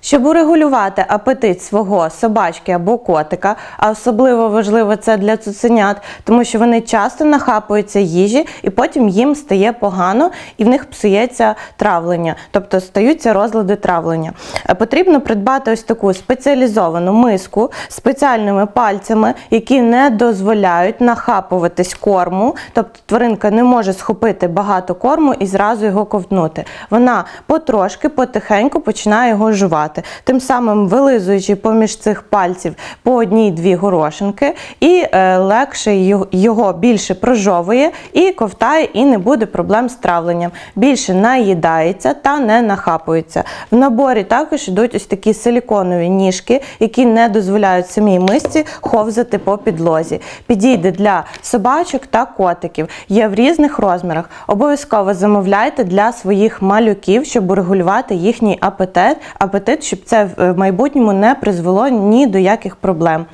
Щоб урегулювати апетит свого собачки або котика, а особливо важливо це для цуценят, тому що вони часто нахапуються їжі і потім їм стає погано і в них псується травлення, тобто стаються розлади травлення. Е, Потрібно придбати ось таку спеціалізовану миску спеціальними пальцями, які не дозволяють нахапуватись корму, тобто тваринка не може схопити багато корму і зразу його ковтнути. Вона потрошки, потихеньку починає його жувати, тим самим вилизуючи поміж цих пальців по одній-дві горошинки, і е, легше його більше прожовує і ковтає, і не буде проблем з травленням. Більше наїдається та не нахапується. В наборі також йдуть ось такі силіконові ніжки, які не дозволяють самій мисці ховзати по підлозі. Підійде для собачок та котиків. Є в різних розмірах. Обов'язково замовляйте для своїх малюків, щоб урегулювати їхній апетит, апетит, щоб це в майбутньому не призвело ні до яких проблем.